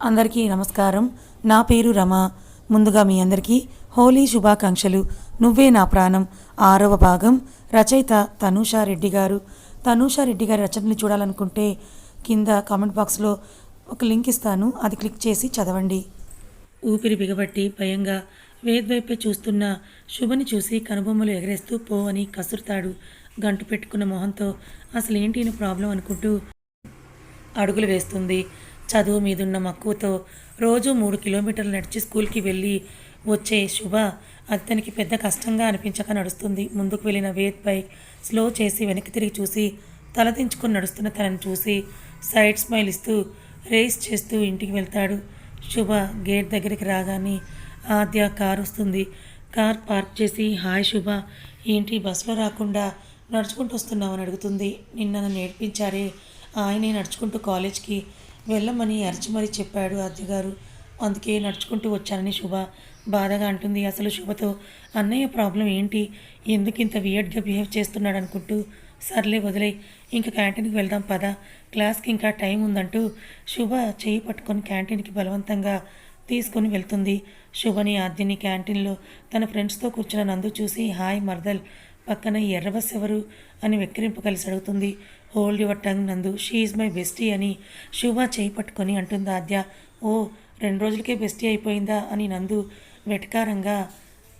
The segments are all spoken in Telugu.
అందరికీ నమస్కారం. నా పేరు రమ. ముందుగా మీ అందరికీ హోలీ శుభాకాంక్షలు. నువ్వే నా ప్రాణం. ఆరవ భాగం. రచయిత తనూషా రెడ్డి గారు. తనూషా రెడ్డి గారి రచనలు చూడాలనుకుంటే కింద కామెంట్ బాక్స్లో ఒక లింక్ ఇస్తాను. అది క్లిక్ చేసి చదవండి. ఊపిరి బిగబట్టి భయంగా వేద్వైపే చూస్తున్న శుభని చూసి కనుబొమ్మలు ఎగరేస్తూ పో అని కసురుతాడు. గంటు పెట్టుకున్న మొహంతో అసలు ఏంటి ఈయన ప్రాబ్లం అనుకుంటూ అడుగులు వేస్తుంది. చదువు మీదున్న మక్కువతో రోజు మూడు కిలోమీటర్లు నడిచి స్కూల్కి వెళ్ళి వచ్చే శుభ అతనికి పెద్ద కష్టంగా అనిపించక నడుస్తుంది. ముందుకు వెళ్ళిన వేద్ బైక్ స్లో చేసి వెనక్కి తిరిగి చూసి తలదించుకొని నడుస్తున్న తనని చూసి సైడ్ స్మైల్ ఇస్తూ రేస్ చేస్తూ ఇంటికి వెళ్తాడు. శుభ గేట్ దగ్గరికి రాగానే ఆద్య కార్ వస్తుంది. కార్ పార్క్ చేసి హాయ్ శుభ ఏంటి బస్సులో రాకుండా నడుచుకుంటూ వస్తున్నామని అడుగుతుంది. నిన్న నన్ను నేర్పించారే ఆయనే నడుచుకుంటూ కాలేజ్కి వెళ్ళమని అరిచి మరీ చెప్పాడు అత్తగారు. అందుకే నడుచుకుంటూ వచ్చానని శుభ బాధగా అంటుంది. అసలు శుభతో అన్నయ్య ప్రాబ్లం ఏంటి? ఎందుకు ఇంత వియర్డ్గా బిహేవ్ చేస్తున్నాడు అనుకుంటూ సర్లే వదిలే ఇంకా క్యాంటీన్కి వెళ్దాం పద. క్లాస్కి ఇంకా టైం ఉందంటూ శుభ చేయి పట్టుకొని క్యాంటీన్కి బలవంతంగా తీసుకొని వెళ్తుంది. శుభని ఆద్యని క్యాంటీన్లో తన ఫ్రెండ్స్తో కూర్చున్న నందు చూసి హాయ్ మర్దల్ పక్కన ఈ ఎర్ర బస్ ఎవరు? అని వెక్కిరింపు కలిసి అడుగుతుంది. Hold your tongue Nandu she is my bestie అని శుభ చేయి పట్టుకొని అంటుంది ఆద్య. ఓ రెండు రోజులకే బెస్టీ అయిపోయిందా? అని నందు వెటకారంగా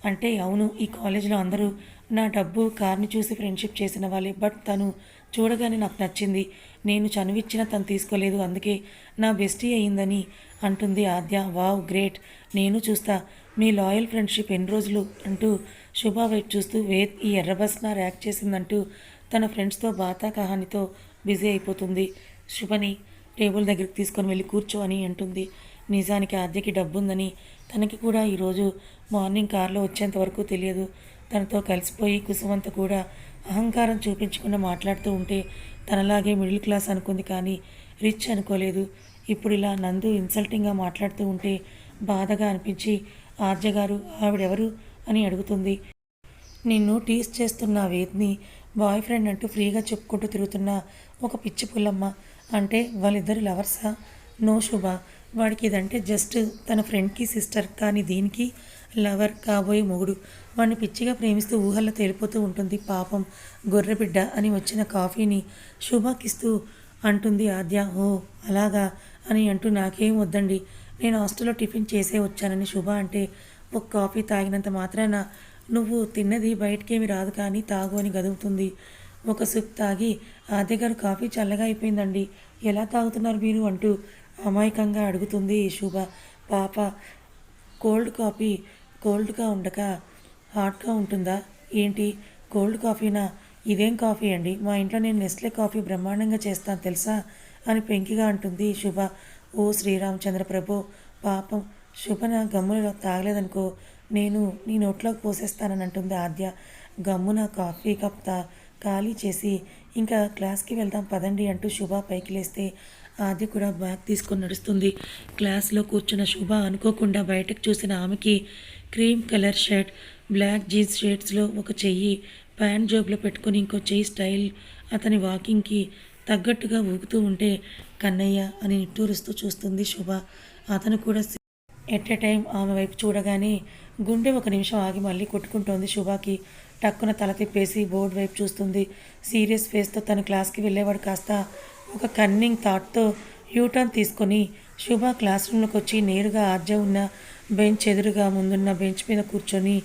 అంటే అవును ఈ కాలేజీలో అందరూ నా డబ్బు కార్ని చూసి ఫ్రెండ్షిప్ చేసిన వాళ్ళే బట్ తను చూడగానే నాకు నచ్చింది. నేను చనువిచ్చిన తను తీసుకోలేదు అందుకే నా బెస్టీ అయిందని అంటుంది ఆద్య. వావ్ గ్రేట్ నేను చూస్తా. మీ లాయల్ ఫ్రెండ్షిప్ ఎన్ని రోజులు? అంటూ శుభ వైపు చూస్తూ వేద్ ఈ ఎర్రబస్ నా ర్యాక్ చేసిందంటూ తన ఫ్రెండ్స్తో బాతా కహానితో బిజీ అయిపోతుంది. శుభని టేబుల్ దగ్గరికి తీసుకొని వెళ్ళి కూర్చో అని అంటుంది. నిజానికి ఆద్యకి డబ్బుందని తనకి కూడా ఈరోజు మార్నింగ్ కారులో వచ్చేంత వరకు తెలియదు. తనతో కలిసిపోయి కుసుమంత కూడా అహంకారం చూపించకుండా మాట్లాడుతూ ఉంటే తనలాగే మిడిల్ క్లాస్ అనుకుంది కానీ రిచ్ అనుకోలేదు. ఇప్పుడు ఇలా నందు ఇన్సల్టింగ్గా మాట్లాడుతూ ఉంటే బాధగా అనిపించి ఆర్జ గారు ఆవిడెవరు? అని అడుగుతుంది. నిన్ను టీస్ చేస్తున్న వేద్ని బాయ్ ఫ్రెండ్ అంటూ ఫ్రీగా చెప్పుకుంటూ తిరుగుతున్న ఒక పిచ్చి పుల్లమ్మ. అంటే వాళ్ళిద్దరు లవర్సా? నో శుభ. వాడికి ఇదంటే జస్ట్ తన ఫ్రెండ్కి సిస్టర్ కానీ దీనికి లవర్ కాబోయే మొగుడు. వాడిని పిచ్చిగా ప్రేమిస్తూ ఊహల్లో తేలిపోతూ ఉంటుంది. పాపం గొర్రెబిడ్డ అని వచ్చిన కాఫీని శుభకిస్తూ అంటుంది ఆద్య. ఓ అలాగా? అని అంటూ నాకేం వద్దండి. నేను హాస్టల్లో టిఫిన్ చేసే వచ్చానని శుభ అంటే ఒక కాఫీ తాగినంత మాత్రాన నువ్వు తిన్నది బయటికేమి రాదు కానీ తాగు అని గదువుతుంది ఒక సుక్ తాగి ఆద్య గారు కాఫీ చల్లగా అయిపోయిందండి. ఎలా తాగుతున్నారు మీరు? అంటూ అమాయకంగా అడుగుతుంది శుభ. పాప కోల్డ్ కాఫీ కోల్డ్గా ఉండక హాట్గా ఉంటుందా? ఏంటి? కోల్డ్ కాఫీనా? ఇదేం కాఫీ అండి? మా ఇంట్లో నేను నెస్లే కాఫీ బ్రహ్మాండంగా చేస్తాను తెలుసా? అని పెంకిగా అంటుంది శుభ. ఓ శ్రీరామచంద్ర ప్రభు పాపం శుభన గమ్మున తాగలేదనుకో నేను నీ నోట్లోకి పోసేస్తానని అంటుంది ఆద్య. గమ్మున కాఫీ కప్తా ఖాళీ చేసి ఇంకా క్లాస్కి వెళ్దాం పదండి అంటూ శుభ పైకి లేస్తే ఆద్య కూడా బ్యాగ్ తీసుకొని నడుస్తుంది. క్లాస్లో కూర్చున్న శుభ అనుకోకుండా బయటకు చూసిన ఆమెకి cream colour shirt black jeans షర్ట్స్లో ఒక చెయ్యి ప్యాంట్ జోబులో పెట్టుకుని ఇంకో చెయ్యి స్టైల్ అతని వాకింగ్కి తగ్గట్టుగా ఊగుతూ ఉంటే కన్నయ్య అని నిట్టూరుస్తూ చూస్తుంది శుభ. అతను కూడా ఎట్ ఎ టైం ఆమె వైపు చూడగానే గుండె ఒక నిమిషం ఆగి మళ్ళీ కొట్టుకుంటోంది శుభాకి. టక్కున తల తిప్పేసి బోర్డు వైపు చూస్తుంది. సీరియస్ ఫేస్తో తన క్లాస్కి వెళ్ళేవాడు కాస్త ఒక కన్నింగ్ థాట్తో యూటర్న్ తీసుకొని శుభ క్లాస్ రూమ్లోకి వచ్చి నేరుగా ఆర్జ ఉన్న బెంచ్ ఎదురుగా ముందున్న బెంచ్ మీద కూర్చొని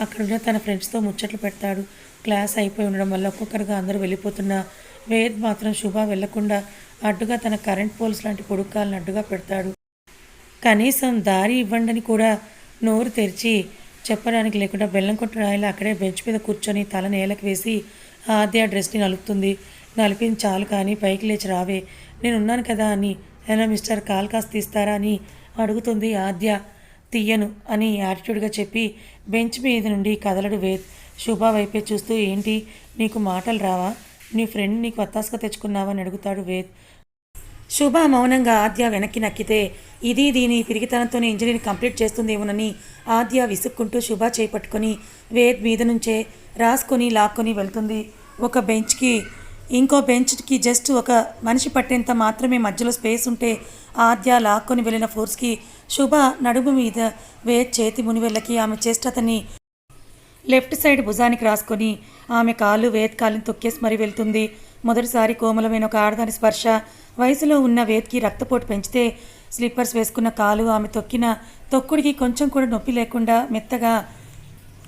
అక్కడున్న తన ఫ్రెండ్స్తో ముచ్చట్లు పెడతాడు. క్లాస్ అయిపోయి ఉండడం వల్ల ఒక్కొక్కరుగా అందరూ వెళ్ళిపోతున్న వేద్ మాత్రం శుభ వెళ్ళకుండా అడ్డుగా తన కరెంట్ పోల్స్ లాంటి పొడుక్కాలను అడ్డుగా పెడతాడు. కనీసం దారి ఇవ్వండని కూడా నోరు తెరిచి చెప్పడానికి లేకుండా బెల్లం కొట్టు రాయిలా అక్కడే బెంచ్ మీద కూర్చొని తల నేలకు వేసి ఆద్య డ్రెస్ని నలుపుతుంది. నలిపింది చాలు కానీ పైకి లేచి రావే. నేనున్నాను కదా అని ఎలా మిస్టర్ కాల్ కాస్త తీస్తారా అని అడుగుతుంది ఆద్య. తీయను అని యాటిట్యూడ్గా చెప్పి బెంచ్ మీద నుండి కదలడు వేద్. శుభ వైపే చూస్తూ ఏంటి? నీకు మాటలు రావా? నీ ఫ్రెండ్ నీకు అత్తాసుగా తెచ్చుకున్నావా? అని అడుగుతాడు వేద్. శుభ మౌనంగా ఆద్య వెనక్కి నక్కితే ఇది దీని పిరిగితనంతోనే ఇంజనీరింగ్ కంప్లీట్ చేస్తుందేమోనని ఆద్య విసుక్కుంటూ శుభ చేపట్టుకొని వేద్ మీద నుంచే రాసుకొని లాక్కొని వెళ్తుంది. ఒక బెంచ్కి ఇంకో బెంచ్కి జస్ట్ ఒక మనిషి పట్టేంత మాత్రమే మధ్యలో స్పేస్ ఉంటే ఆద్య లాక్కొని వెళ్ళిన ఫోర్స్కి శుభ నడుము మీద వేద్ చేతి మునివెళ్ళకి ఆమె చేష్టతని లెఫ్ట్ సైడ్ భుజానికి రాసుకొని ఆమె కాళ్ళు వేద్ తొక్కేసి మరీ వెళ్తుంది. మొదటిసారి కోమలమైన ఒక ఆడదాని స్పర్శ. వయసులో ఉన్న వేత్కి రక్తపోటు పెంచితే స్లిప్పర్స్ వేసుకున్న కాలు ఆమె తొక్కిన తొక్కుడికి కొంచెం కూడా నొప్పి లేకుండా మెత్తగా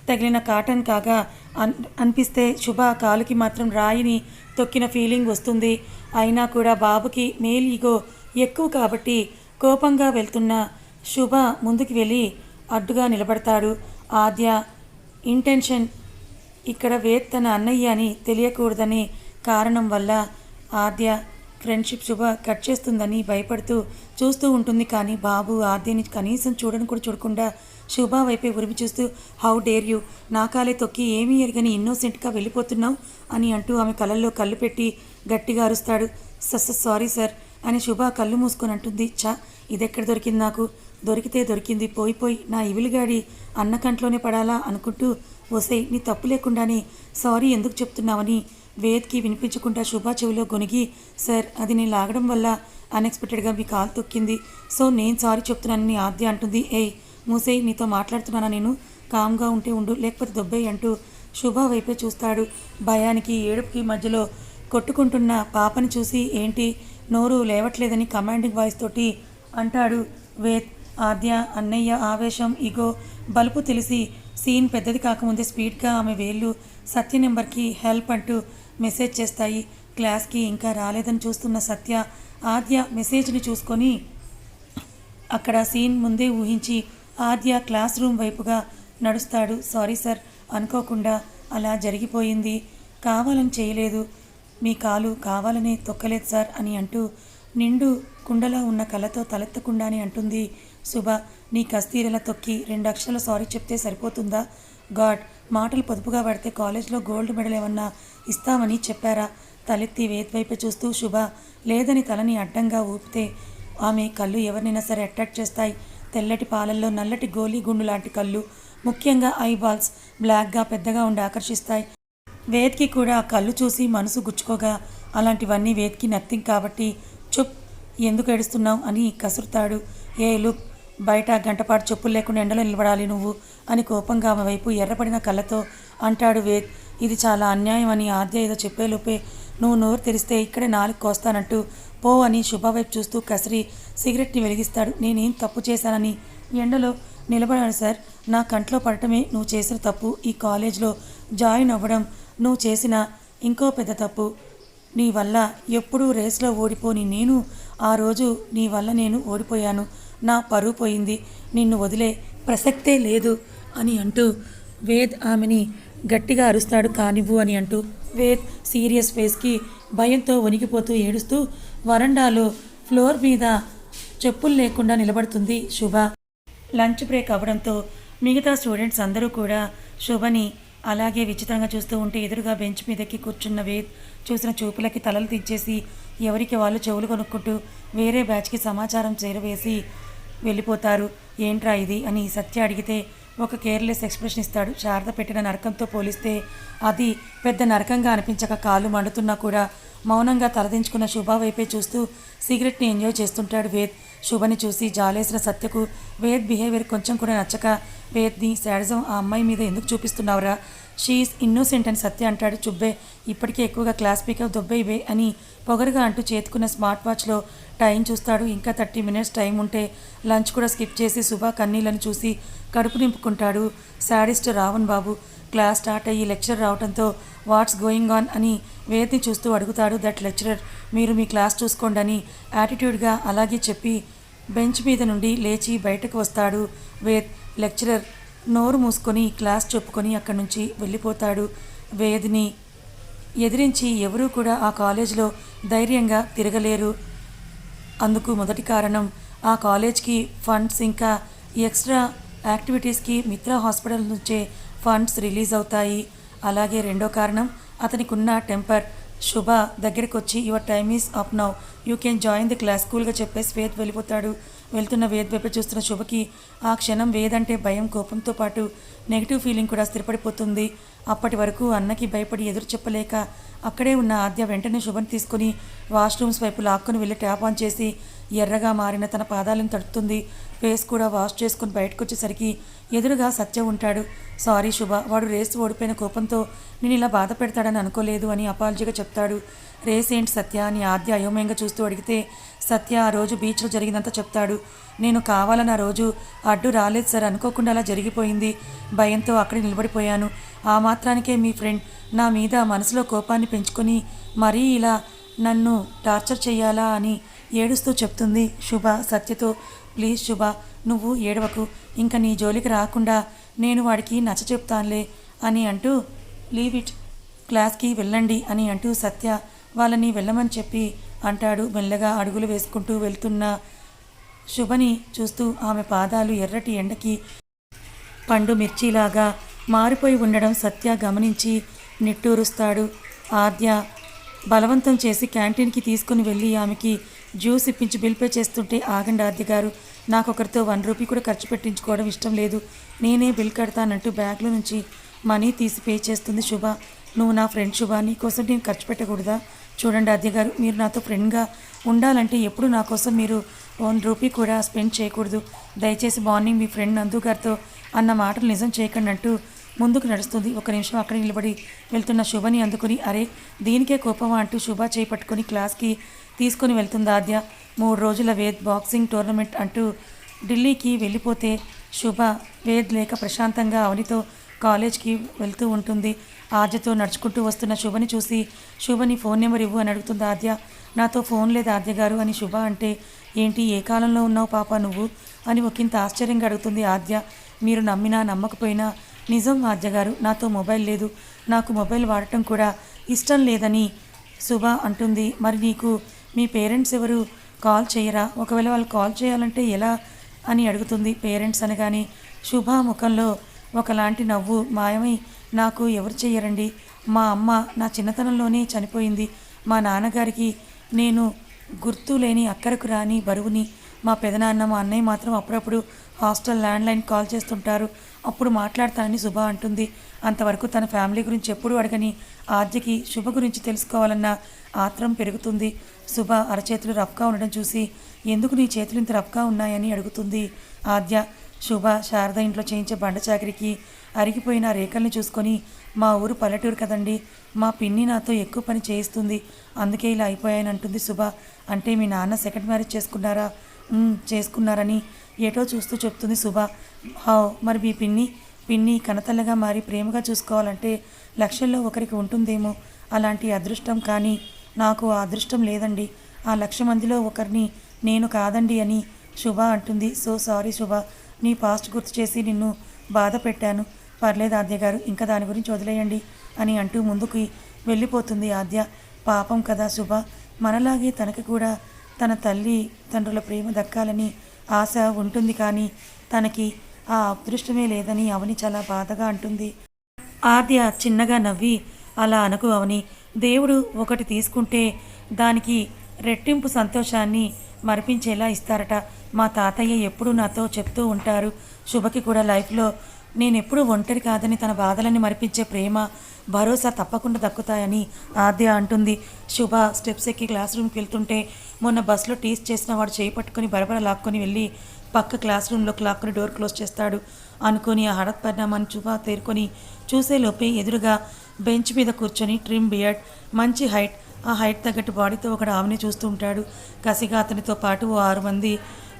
తగిలిన కాటన్ కాగా అన్ అనిపిస్తే శుభ కాలుకి మాత్రం రాయిని తొక్కిన ఫీలింగ్ వస్తుంది. అయినా కూడా బాబుకి మేల్ ఈగో ఎక్కువ కాబట్టి కోపంగా వెళ్తున్న శుభ ముందుకు వెళ్ళి అడ్డుగా నిలబడతాడు. ఆద్య ఇంటెన్షన్ ఇక్కడ వేద్ తన అన్నయ్య అని తెలియకూడదని కారణం వల్ల ఆద్య ఫ్రెండ్షిప్ శుభ కట్ చేస్తుందని భయపడుతూ చూస్తూ ఉంటుంది. కానీ బాబు ఆద్యని కనీసం చూడని కూడా చూడకుండా శుభ వైపే ఉరిమి చూస్తూ హౌ డేర్ యూ? నా కాలే తొక్కి ఏమీ ఎరగని ఇన్నోసెంట్గా వెళ్ళిపోతున్నావు? అని అంటూ ఆమె కళ్ళల్లో కళ్ళు పెట్టి గట్టిగా అరుస్తాడు. సస్ సారీ సార్ అని శుభ కళ్ళు మూసుకొని అంటుంది. చా ఇదెక్కడ దొరికింది నాకు? దొరికితే దొరికింది పోయి పోయి నా ఇవిలిగాడి అన్న కంట్లోనే పడాలా అనుకుంటూ వసే నీ తప్పు లేకుండానే సారీ ఎందుకు చెప్తున్నావని వేద్కి వినిపించకుండా శుభా చెవిలో గొనిగి సార్ అది నేను లాగడం వల్ల అన్ఎక్స్పెక్టెడ్గా మీ కాలు తొక్కింది. సో నేను సారీ చెప్తున్నానని ఆద్య అంటుంది. ఏయ్ మూసే నీతో మాట్లాడుతున్నానా నేను? కామ్గా ఉంటే ఉండు లేకపోతే దొబ్బేయి అంటూ శుభ వైపే చూస్తాడు. భయానికి ఏడుపుకి మధ్యలో కొట్టుకుంటున్న పాపని చూసి ఏంటి నోరు లేవట్లేదని కమాండింగ్ వాయిస్ తోటి అంటాడు వేద్. ఆద్య అన్నయ్య ఆవేశం ఇగో బలుపు తెలిసి సీన్ పెద్దది కాకముందే స్పీడ్గా ఆమె వేళ్ళు సత్య నెంబర్కి హెల్ప్ అంటూ మెసేజ్ చేస్తాయి. క్లాస్కి ఇంకా రాలేదని చూస్తున్న సత్య ఆద్య మెసేజ్ని చూసుకొని అక్కడ సీన్ ముందే ఊహించి ఆద్య క్లాస్ రూమ్ వైపుగా నడుస్తాడు. సారీ సార్ అనుకోకుండా అలా జరిగిపోయింది. కావాలని చేయలేదు. మీ కాలు కావాలనే తొక్కలేదు సార్ అని అంటూ నిండు కుండలో ఉన్న కళ్ళతో తలెత్తకుండానే అంటుంది శుభ నీ కస్తీరలా తొక్కి రెండు అక్షరాల సారీ చెప్తే సరిపోతుందా? గాడ్ మాటలు పొదుపుగా పడితే కాలేజ్లో గోల్డ్ మెడల్ ఏమన్నా ఇస్తామని చెప్పారా తలెత్తి వేద్ చూస్తూ శుభ లేదని తలని అడ్డంగా ఊపితే ఆమె కళ్ళు ఎవరినైనా సరే అట్రాక్ట్ చేస్తాయి. తెల్లటి పాలల్లో నల్లటి గోలీ గుండు లాంటి కళ్ళు ముఖ్యంగా ఐబాల్స్ బ్లాక్గా పెద్దగా ఉండి ఆకర్షిస్తాయి. వేద్కి కూడా ఆ కళ్ళు చూసి మనసు గుచ్చుకోగా అలాంటివన్నీ వేద్కి నథింగ్ కాబట్టి ఎందుకు ఏడుస్తున్నావు అని కసురుతాడు. ఏ లుక్ బయట గంటపాటు చెప్పులు లేకుండా ఎండలో నిలబడాలి నువ్వు అని కోపంగా ఆమె వైపు ఎర్రపడిన కళ్ళతో అంటాడు వేద్. ఇది చాలా అన్యాయం అని ఆద్య ఏదో చెప్పేలోపే నువ్వు నోరు తెరిస్తే ఇక్కడే నాలుగు కోస్తానంటూ పో అని శుభ వైపు చూస్తూ కసిరి సిగరెట్ని వెలిగిస్తాడు. నేనేం తప్పు చేశానని ఎండలో నిలబడాను సార్. నా కంట్లో పడటమే నువ్వు చేసిన తప్పు. ఈ కాలేజ్లో జాయిన్ అవ్వడం నువ్వు చేసిన ఇంకో పెద్ద తప్పు. నీ వల్ల ఎప్పుడూ రేస్లో ఓడిపోని నేను ఆ రోజు నీ వల్ల నేను ఓడిపోయాను. నా పరువు పోయింది. నిన్ను వదిలే ప్రసక్తే లేదు అని అంటూ వేద్ ఆమెని గట్టిగా అరుస్తాడు కానివ్వు అని అంటూ వేద్ సీరియస్ ఫేస్కి భయంతో వణికిపోతూ ఏడుస్తూ వరండాలో ఫ్లోర్ మీద చెప్పులు లేకుండా నిలబడుతుంది శుభ. లంచ్ బ్రేక్ అవ్వడంతో మిగతా స్టూడెంట్స్ అందరూ కూడా శుభని అలాగే విచిత్రంగా చూస్తూ ఉంటే ఎదురుగా బెంచ్ మీదకి కూర్చున్న వేద్ చూసిన చూపులకి తలలు తెచ్చేసి ఎవరికి వాళ్ళు చెవులు కొనుక్కుంటూ వేరే బ్యాచ్కి సమాచారం చేరవేసి వెళ్ళిపోతారు. ఏంట్రా ఇది? అని సత్య అడిగితే ఒక కేర్లెస్ ఎక్స్ప్రెషన్ ఇస్తాడు. శారద పెట్టిన నరకంతో పోలిస్తే అది పెద్ద నరకంగా అనిపించక కాలు మండుతున్నా కూడా మౌనంగా తలదించుకున్న శుభ వైపే చూస్తూ సిగరెట్ని ఎంజాయ్ చేస్తుంటాడు వేద్. శుభని చూసి జాలేసిన సత్యకు వేద్ బిహేవియర్ కొంచెం కూడా నచ్చక వేద్ని శాడిజం ఆ అమ్మాయి మీద ఎందుకు చూపిస్తున్నావురా? షీఈస్ ఇన్నోసెంట్ అని సత్య అంటాడు. చుబ్బే ఇప్పటికే ఎక్కువగా క్లాస్ పికప్ దొబ్బైవే అని పొగరుగా అంటూ చేతుకున్న స్మార్ట్ వాచ్లో టైం చూస్తాడు. ఇంకా థర్టీ మినిట్స్ టైం ఉంటే లంచ్ కూడా స్కిప్ చేసి సుభా కన్నీళ్ళని చూసి కడుపు నింపుకుంటాడు. Sadist Ravan Babu class start అయ్యి లెక్చర్ రావడంతో వాట్స్ గోయింగ్ ఆన్ అని వేద్ని చూస్తూ అడుగుతాడు. దట్ లెక్చరర్ మీరు మీ క్లాస్ చూసుకోండి అని యాటిట్యూడ్గా అలాగే చెప్పి బెంచ్ మీద నుండి లేచి బయటకు వస్తాడు వేద్. లెక్చరర్ నోరు మూసుకొని క్లాస్ చెప్పుకొని అక్కడి నుంచి వెళ్ళిపోతాడు. వేదిని ఎదిరించి ఎవరూ కూడా ఆ కాలేజ్లో ధైర్యంగా తిరగలేరు. అందుకు మొదటి కారణం ఆ కాలేజ్కి ఫండ్స్ ఇంకా ఎక్స్ట్రా యాక్టివిటీస్కి మిత్ర హాస్పిటల్ నుంచే ఫండ్స్ రిలీజ్ అవుతాయి. అలాగే రెండో కారణం అతనికి ఉన్న టెంపర్ శుభ దగ్గరికి వచ్చి your time is up now. You can join the class స్కూల్గా చెప్పేసి వేద్ వెళ్ళిపోతాడు. వెళ్తున్న వేద్ వైపు చూస్తున్న శుభకి ఆ క్షణం వేదంటే భయం కోపంతో పాటు నెగిటివ్ ఫీలింగ్ కూడా స్థిరపడిపోతుంది. అప్పటి వరకు అన్నకి భయపడి ఎదురు చెప్పలేక అక్కడే ఉన్న ఆద్య వెంటనే శుభని తీసుకుని వాష్రూమ్స్ వైపు లాక్కుని వెళ్ళి ట్యాప్ ఆన్ చేసి ఎర్రగా మారిన తన పాదాలను తడుతుంది ఫేస్ కూడా వాష్ చేసుకుని బయటకు వచ్చేసరికి ఎదురుగా సత్య ఉంటాడు. సారీ శుభ వాడు రేస్ ఓడిపోయిన కోపంతో నేను ఇలా బాధ పెడతాడని అనుకోలేదు అని అపాలజీగా చెప్తాడు. రేస్ సత్య అని ఆద్య అయోమయంగా చూస్తూ అడిగితే సత్య ఆ రోజు బీచ్లో జరిగిందంతా చెప్తాడు. నేను కావాలని ఆ రోజు అడ్డు రాలేదు సార్ అనుకోకుండా అలా జరిగిపోయింది. భయంతో అక్కడ నిలబడిపోయాను. ఆ మాత్రానికే మీ ఫ్రెండ్ నా మీద మనసులో కోపాన్ని పెంచుకొని మరీ ఇలా నన్ను టార్చర్ చేయాలా అని ఏడుస్తూ చెప్తుంది శుభ సత్యతో ప్లీజ్ శుభ నువ్వు ఏడవకు. ఇంకా నీ జోలికి రాకుండా నేను వాడికి నచ్చ చెప్తానులే అని అంటూ లీవ్ ఇట్ క్లాస్కి వెళ్ళండి అని అంటూ సత్య వాళ్ళని వెళ్ళమని చెప్పి అంటాడు. మెల్లగా అడుగులు వేసుకుంటూ వెళ్తున్న శుభని చూస్తూ ఆమె పాదాలు ఎర్రటి ఎండకి పండు మిర్చిలాగా మారిపోయి ఉండడం సత్య గమనించి నిట్టూరుస్తాడు. ఆద్య బలవంతం చేసి క్యాంటీన్కి తీసుకుని వెళ్ళి ఆమెకి జ్యూస్ ఇప్పించి బిల్ పే చేస్తుంటే ఆగండి ఆద్య గారు. నాకు ఒకరితో వన్ రూపీ కూడా ఖర్చు పెట్టించుకోవడం ఇష్టం లేదు. నేనే బిల్ కడతానంటూ బ్యాగ్లో నుంచి మనీ తీసి పే చేస్తుంది శుభ. నువ్వు నా ఫ్రెండ్ శుభ నీకోసం నేను ఖర్చు పెట్టకూడదా? చూడండి ఆద్య గారు మీరు నాతో ఫ్రెండ్గా ఉండాలంటే ఎప్పుడు నా కోసం మీరు వన్ రూపీ కూడా స్పెండ్ చేయకూడదు. దయచేసి మార్నింగ్ మీ ఫ్రెండ్ నందు గారితో అన్న మాటలు నిజం చేయకండి అంటూ ముందుకు నడుస్తుంది. ఒక నిమిషం అక్కడ నిలబడి వెళ్తున్న శుభని అందుకుని అరే దీనికే కోపమా? అంటూ శుభ చేపట్టుకుని క్లాస్కి తీసుకొని వెళ్తుంది ఆద్య. మూడు రోజుల వేద్ బాక్సింగ్ టోర్నమెంట్ అంటూ ఢిల్లీకి వెళ్ళిపోతే శుభ వేద్ లేక ప్రశాంతంగా అవనితో కాలేజ్కి వెళ్తూ ఉంటుంది. ఆద్యతో నడుచుకుంటూ వస్తున్న శుభని చూసి శుభని ఫోన్ నెంబర్ ఇవ్వు అని అడుగుతుంది ఆద్య నాతో ఫోన్ లేదు ఆద్య గారు అని శుభ అంటే ఏంటి ఏ కాలంలో ఉన్నావు పాప నువ్వు? అని ఒకంత ఆశ్చర్యంగా అడుగుతుంది ఆద్య మీరు నమ్మినా నమ్మకపోయినా నిజం ఆద్య గారు నాతో మొబైల్ లేదు. నాకు మొబైల్ వాడటం కూడా ఇష్టం లేదని శుభ అంటుంది. మరి నీకు మీ పేరెంట్స్ ఎవరు? కాల్ చేయరా? ఒకవేళ వాళ్ళు కాల్ చేయాలంటే ఎలా? అని అడుగుతుంది పేరెంట్స్ అనగానే శుభ ముఖంలో ఒకలాంటి నవ్వు మాయమై నాకు ఎవరు చెయ్యరండి? మా అమ్మ నా చిన్నతనంలోనే చనిపోయింది. మా నాన్నగారికి నేను గుర్తు లేని అక్కరకు రాని బరువుని మా పెదనాన్న మా అన్నయ్య మాత్రం అప్పుడప్పుడు హాస్టల్ ల్యాండ్లైన్ కాల్ చేస్తుంటారు. అప్పుడు మాట్లాడతానని శుభ అంటుంది. అంతవరకు తన ఫ్యామిలీ గురించి ఎప్పుడూ అడగని ఆద్యకి శుభ గురించి తెలుసుకోవాలన్న ఆత్రం పెరుగుతుంది. శుభ అరచేతులు రఫ్గా ఉండడం చూసి ఎందుకు నీ చేతులు ఇంత రఫ్గా ఉన్నాయని? అడుగుతుంది ఆద్య. శుభ శారద ఇంట్లో చేయించే బండ చాకరికి అరిగిపోయిన రేఖల్ని చూసుకొని మా ఊరు పల్లెటూరు కదండి మా పిన్ని నాతో ఎక్కువ పని చేయిస్తుంది అందుకే ఇలా అయిపోయాయని అంటుంది శుభ అంటే మీ నాన్న సెకండ్ మ్యారేజ్ చేసుకున్నారా? చేసుకున్నారని ఏటో చూస్తూ చెప్తుంది శుభ హా మరి మీ పిన్ని పిన్ని కనతల్లగా మారి ప్రేమగా చూసుకోవాలంటే లక్షల్లో ఒకరికి ఉంటుందేమో. అలాంటి అదృష్టం కానీ నాకు ఆ అదృష్టం లేదండి. ఆ లక్ష మందిలో ఒకరిని నేను కాదండి అని శుభ అంటుంది. సో సారీ శుభ నీ పాస్ట్ గుర్తు చేసి నిన్ను బాధ పెట్టాను పర్లేదు ఆద్య గారు ఇంకా దాని గురించి వదిలేయండి అని అంటూ ముందుకు వెళ్ళిపోతుంది ఆద్య. పాపం కదా శుభ మనలాగే తనకి కూడా తన తల్లి తండ్రుల ప్రేమ దక్కాలని ఆశ ఉంటుంది కానీ తనకి ఆ అదృష్టమే లేదని అవని చాలా బాధగా అంటుంది. ఆద్య చిన్నగా నవ్వి అలా అనకు అవని దేవుడు ఒకటి తీసుకుంటే దానికి రెట్టింపు సంతోషాన్ని మరిపించేలా ఇస్తారట. మా తాతయ్య ఎప్పుడూ నాతో చెప్తూ ఉంటారు. శుభకి కూడా లైఫ్లో నేను ఎప్పుడూ ఒంటరి కాదని తన బాధలని మరిపించే ప్రేమ భరోసా తప్పకుండా దక్కుతాయని ఆద్య అంటుంది. శుభ స్టెప్స్ ఎక్కి క్లాస్ రూమ్కి వెళ్తుంటే మొన్న బస్సులో టీస్ చేసిన వాడు చేయి పట్టుకొని బరబర లాక్కొని వెళ్ళి పక్క క్లాస్ రూమ్లోకి లాక్కుని డోర్ క్లోజ్ చేస్తాడు. అనుకొని ఆ హఠత్ పరిణామాన్ని శుభ తేరుకొని చూసేలోపే ఎదురుగా బెంచ్ మీద కూర్చొని ట్రిమ్ బియర్డ్ మంచి హైట్ ఆ హైట్ తగ్గట్టు బాడీతో ఒకడు ఆమెనే చూస్తూ ఉంటాడు. కసిగా అతనితో పాటు ఓ ఆరు మంది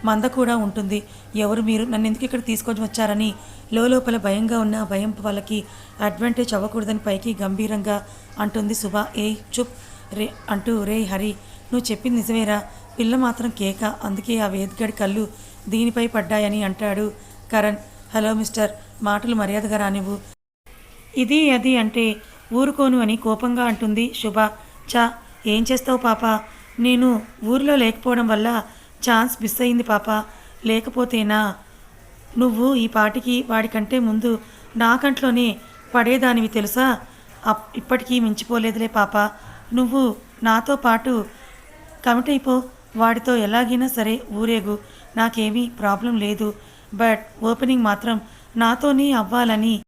మంద కూడా ఉంటుంది. ఎవరు మీరు? నన్ను ఎందుకు ఇక్కడ తీసుకొని వచ్చారని? లోపల భయంగా ఉన్న భయం వాళ్ళకి అడ్వాంటేజ్ అవ్వకూడదని పైకి గంభీరంగా అంటుంది శుభ. ఏ చుప్. రే అంటూ రే హరి నువ్వు చెప్పింది నిజమేరా? పిల్ల మాత్రం కేక. అందుకే ఆ వేద్గడి కళ్ళు దీనిపై పడ్డాయని అంటాడు కరణ్. హలో మిస్టర్ మాటలు మర్యాదగా రానివ్వు. ఇది అది అంటే ఊరుకోను అని కోపంగా అంటుంది శుభ. చా ఏం చేస్తావు పాప? నేను ఊరిలో లేకపోవడం వల్ల ఛాన్స్ మిస్ అయింది పాప. లేకపోతేనా? నువ్వు ఈ పాటికి వాడికంటే ముందు నా కంట్లోనే పడేదానివి తెలుసా? అప్ ఇప్పటికీ మించిపోలేదులే పాప. నువ్వు నాతో పాటు కమిట్ అయిపో వాడితో ఎలాగైనా సరే ఊరేగు. నాకేమీ ప్రాబ్లం లేదు. బట్ ఓపెనింగ్ మాత్రం నాతోనే అవ్వాలని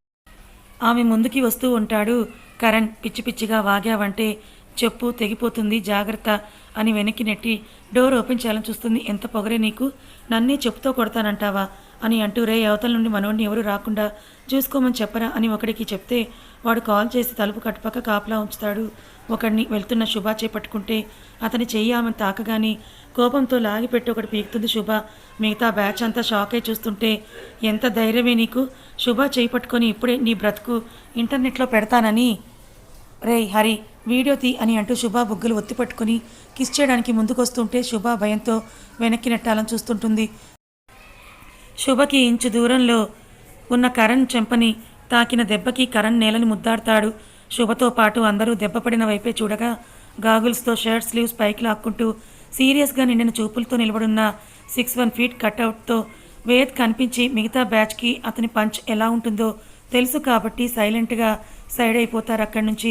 ఆమె ముందుకి వస్తూ ఉంటాడు. కరణ్ పిచ్చి పిచ్చిగా వాగావంటే చెప్పు తెగిపోతుంది జాగ్రత్త. అని వెనక్కి నెట్టి డోర్ ఓపెన్ చేయాలని చూస్తుంది. ఎంత పొగరే నీకు? నన్నే చెప్పుతో కొడతానంటావా? అని అంటూ రే అవతల నుండి మనవడిని ఎవరు రాకుండా చూసుకోమని చెప్పరా అని ఒకడికి చెప్తే వాడు కాల్ చేసి తలుపు కట్టుపక్క కాపలా ఉంచుతాడు. ఒకడిని వెళ్తున్న శుభ చేపట్టుకుంటే అతని చెయ్యి ఆమె తాకగాని కోపంతో లాగిపెట్టి ఒకటి పీకుతుంది శుభ. మిగతా బ్యాచ్ అంతా షాక్ అయి చూస్తుంటే ఎంత ధైర్యమే నీకు? శుభ చేయి పట్టుకొని ఇప్పుడే నీ బ్రతుకు ఇంటర్నెట్లో పెడతానని. రేయ్ హరి వీడియో తీ అని అంటూ శుభ బుగ్గలు ఒత్తి పట్టుకొని కిస్ చేయడానికి ముందుకొస్తుంటే శుభ భయంతో వెనక్కి నెట్టాలని చూస్తుంటుంది. శుభకి ఇంచు దూరంలో ఉన్న కరణ్ చెంపని తాకిన దెబ్బకి కరణ్ నేలని ముద్దాడతాడు. శుభతో పాటు అందరూ దెబ్బపడిన వైపే చూడగా గాగుల్స్తో షర్ట్ స్లీవ్స్ పైకి లాక్కుంటూ సీరియస్గా నిండిన చూపులతో నిలబడున్న సిక్స్ వన్ ఫీట్ కట్అవుట్తో వేద్ కనిపించి మిగతా బ్యాచ్కి అతని పంచ్ ఎలా ఉంటుందో తెలుసు కాబట్టి సైలెంట్గా సైడ్ అయిపోతారు అక్కడి నుంచి.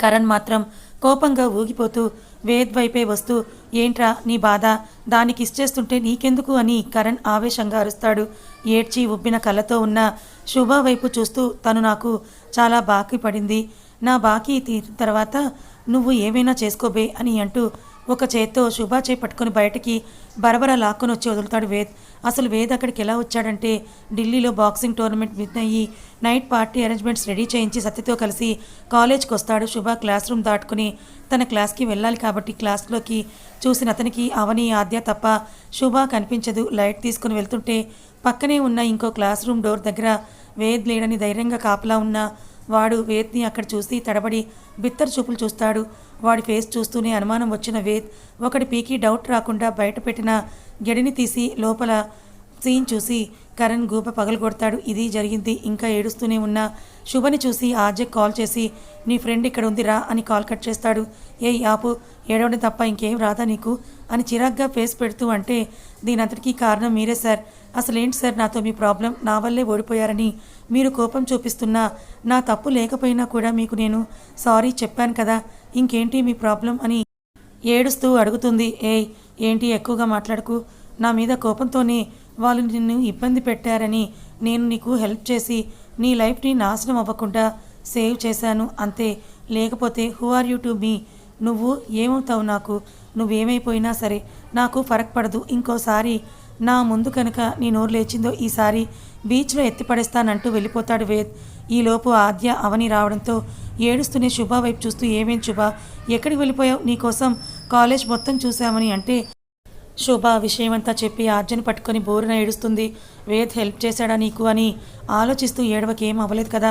కరణ్ మాత్రం కోపంగా ఊగిపోతూ వేద్ వైపే వస్తూ ఏంట్రా నీ బాధ? దానికి ఇచ్చేస్తుంటే నీకెందుకు? అని కరణ్ ఆవేశంగా అరుస్తాడు. ఏడ్చి ఉబ్బిన కళ్ళతో ఉన్న శుభ వైపు చూస్తూ తను నాకు చాలా బాకీ పడింది. నా బాకీ తీరిన తర్వాత నువ్వు ఏమైనా చేసుకోబే అని అంటూ ఒక చేత్తో శుభ చేయి పట్టుకుని బయటకి బరబర లాక్కొని వచ్చి వదులుతాడు వేద్. అసలు వేద్ అక్కడికి ఎలా వచ్చాడంటే ఢిల్లీలో బాక్సింగ్ టోర్నమెంట్ విన్ అయ్యి నైట్ పార్టీ అరేంజ్మెంట్స్ రెడీ చేయించి సత్యతో కలిసి కాలేజ్కి వస్తాడు శుభ క్లాస్ రూమ్ దాటుకుని. తన క్లాస్కి వెళ్ళాలి కాబట్టి క్లాస్లోకి చూసిన అతనికి అవని ఆద్య తప్ప శుభ కనిపించదు. లైట్ తీసుకుని వెళ్తుంటే పక్కనే ఉన్న ఇంకో క్లాస్ రూమ్ డోర్ దగ్గర వేద్ లేడని ధైర్యంగా కాపలా ఉన్న వాడు వేద్ని అక్కడ చూసి తడబడి బిత్తర చూపులు చూస్తాడు. వాడి ఫేస్ చూస్తూనే అనుమానం వచ్చిన వేద్ ఒకటి పీకి డౌట్ రాకుండా బయట పెట్టిన గడిని తీసి లోపల సీన్ చూసి కరణ్ గూప పగలగొడతాడు. ఇది జరిగింది. ఇంకా ఏడుస్తూనే ఉన్న శుభని చూసి ఆర్జెక్ కాల్ చేసి నీ ఫ్రెండ్ ఇక్కడ ఉందిరా అని కాల్ కట్ చేస్తాడు. ఏయ్ ఆపు. ఏడవడం తప్ప ఇంకేం రాదా నీకు? అని చిరాగ్గా ఫేస్ పెడుతూ అంటే దీనంతటికీ కారణం మీరే సార్. అసలేంటి సార్ నాతో మీ ప్రాబ్లం? నా వల్లే ఓడిపోయారని మీరు కోపం చూపిస్తున్నా నా తప్పు లేకపోయినా కూడా మీకు నేను సారీ చెప్పాను కదా ఇంకేంటి మీ ప్రాబ్లం అని ఏడుస్తూ అడుగుతుంది. ఏయ్ ఏంటి ఎక్కువగా మాట్లాడకు? నా మీద కోపంతోనే వాళ్ళు నిన్ను ఇబ్బంది పెట్టారని నేను నీకు హెల్ప్ చేసి నీ లైఫ్ని నాశనం అవ్వకుండా సేవ్ చేశాను అంతే. లేకపోతే who are you to me? నువ్వు ఏమవుతావు నాకు? నువ్వేమైపోయినా సరే నాకు ఫరక్ పడదు. ఇంకోసారి నా ముందు కనుక నీ నోరు లేచిందో ఈసారి బీచ్లో ఎత్తిపడేస్తానంటూ వెళ్ళిపోతాడు వేద్. ఈలోపు ఆద్య అవని రావడంతో ఏడుస్తూనే శుభ వైపు చూస్తూ ఏమేం శుభ? ఎక్కడికి వెళ్ళిపోయావు? నీకోసం కాలేజ్ మొత్తం చూశామని అంటే శుభ విషయమంతా చెప్పి ఆర్జన్ పట్టుకొని బోరున ఏడుస్తుంది. వేద్ హెల్ప్ చేశాడా నీకు? అని ఆలోచిస్తూ ఏడవకేం అవ్వలేదు కదా.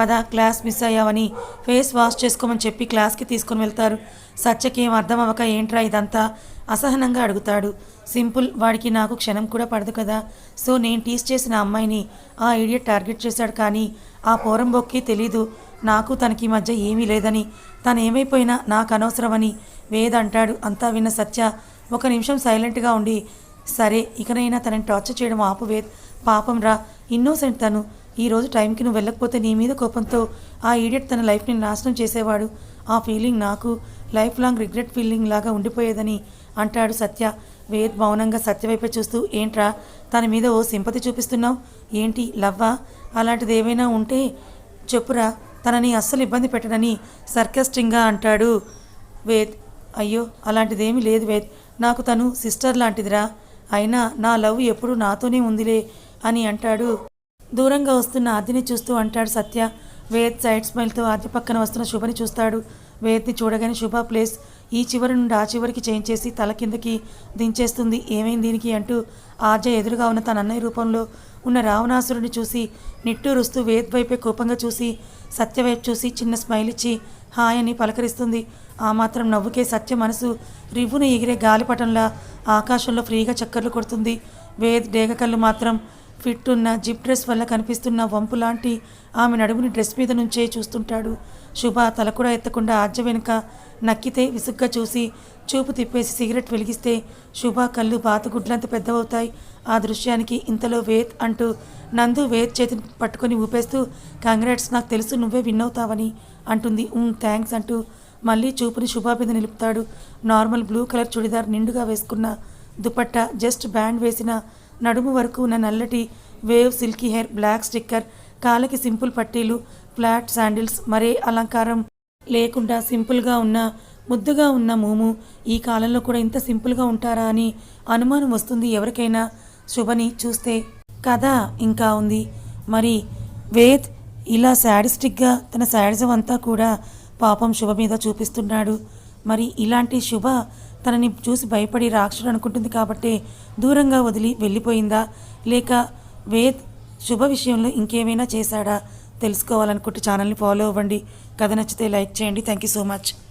పద క్లాస్ మిస్ అయ్యావని ఫేస్ వాష్ చేసుకోమని చెప్పి క్లాస్కి తీసుకుని వెళ్తారు. సత్యకేం అర్థం అవ్వక ఏంట్రా ఇదంతా? అసహనంగా అడుగుతాడు. సింపుల్ వాడికి నాకు క్షణం కూడా పడదు కదా. సో నేను టీస్ చేసిన అమ్మాయిని ఆ ఇడియట్ టార్గెట్ చేశాడు కానీ ఆ పోరంబొక్కి తెలీదు. నాకు తనకి ఈ మధ్య ఏమీ లేదని. తను ఏమైపోయినా నాకు అనవసరమని వేద అంటాడు. అంతా విన్న సత్య ఒక నిమిషం సైలెంట్గా ఉండి సరే ఇకనైనా తనని టార్చర్ చేయడం ఆపువేద్ పాపం రా ఇన్నోసెంట్ తను. ఈరోజు టైంకి నువ్వు వెళ్ళకపోతే నీ మీద కోపంతో ఆ ఈడియట్ తన లైఫ్ని నాశనం చేసేవాడు. ఆ ఫీలింగ్ నాకు లైఫ్ లాంగ్ రిగ్రెట్ ఫీలింగ్ లాగా ఉండిపోయేదని అంటాడు సత్య. వేద్ మౌనంగా సత్యవైపే చూస్తూ ఏంట్రా తన మీద ఓ సింపతి చూపిస్తున్నావు? ఏంటి లవ్వా? అలాంటిది ఏమైనా ఉంటే చెప్పురా తనని అస్సలు ఇబ్బంది పెట్టడని సర్కస్టింగ్గా అంటాడు వేద్. అయ్యో అలాంటిదేమీ లేదు వేద్. నాకు తను సిస్టర్ లాంటిదిరా. అయినా నా లవ్ ఎప్పుడు నాతోనే ఉందిలే అని అంటాడు దూరంగా వస్తున్న ఆదిని చూస్తూ అంటాడు సత్య. వేద్ సైడ్ స్మైల్తో ఆది పక్కన వస్తున్న శుభని చూస్తాడు. వేద్ని చూడగానే శుభ ప్లేస్ ఈ చివరి నుండి ఆ చివరికి చేంజ్ చేసి తల కిందకి దించేస్తుంది. ఏమైంది దీనికి అంటూ ఆర్జ ఎదురుగా ఉన్న తన అన్నయ్య రూపంలో ఉన్న రావణాసురుడిని చూసి నిట్టూరుస్తూ వేద్ వైపే కోపంగా చూసి సత్య వైపు చూసి చిన్న స్మైల్ ఇచ్చి హాయ్ అని పలకరిస్తుంది. ఆ మాత్రం నవ్వుకే సత్య మనసు రివ్వును ఎగిరే గాలిపటంలా ఆకాశంలో ఫ్రీగా చక్కర్లు కొడుతుంది. వేద్ డేగ కళ్ళు మాత్రం ఫిట్ ఉన్న జిప్ డ్రెస్ వల్ల కనిపిస్తున్న వంపు లాంటి ఆమె నడుముని డ్రెస్ మీద నుంచే చూస్తుంటాడు. శుభ తల కూడా ఎత్తకుండా ఆజ్య వెనుక నక్కితే విసుగ్గా చూసి చూపు తిప్పేసి సిగరెట్ వెలిగిస్తే శుభ కళ్ళు బాతుగుడ్లంత పెద్దవవుతాయి. ఆ దృశ్యానికి ఇంతలో వేద్ అంటూ నందు వేద్ చేతిని పట్టుకొని ఊపేస్తూ కంగ్రాట్స్ నాకు తెలుసు నువ్వే విన్ అవుతావని అంటుంది. థ్యాంక్స్ అంటూ మళ్ళీ చూపుని శుభ మీద నిలుపుతాడు. నార్మల్ బ్లూ కలర్ చుడిదార్ నిండుగా వేసుకున్న దుపట్టా జస్ట్ బ్యాండ్ వేసిన నడుము వరకు ఉన్న నల్లటి wave silky hair black sticker కాళ్ళకి సింపుల్ పట్టీలు ఫ్లాట్ శాండిల్స్ మరే అలంకారం లేకుండా సింపుల్గా ఉన్న ముద్దుగా ఉన్న మూము ఈ కాలంలో కూడా ఇంత సింపుల్గా ఉంటారా అని అనుమానం వస్తుంది ఎవరికైనా. శుభని చూస్తే కథ ఇంకా ఉంది. మరి వేద్ ఇలా శాడిస్టిక్గా తన శాడిజం అంతా కూడా పాపం శుభ మీద చూపిస్తున్నాడు. మరి ఇలాంటి శుభ తనని చూసి భయపడి రాక్షసుడు అనుకుంటుంది కాబట్టి దూరంగా వదిలి వెళ్ళిపోయిందా? లేక వేద్ శుభ విషయంలో ఇంకేమైనా చేశాడా? తెలుసుకోవాలనుకుంటే ఛానల్ని ఫాలో అవ్వండి. కథ నచ్చితే లైక్ చేయండి. Thank you so much.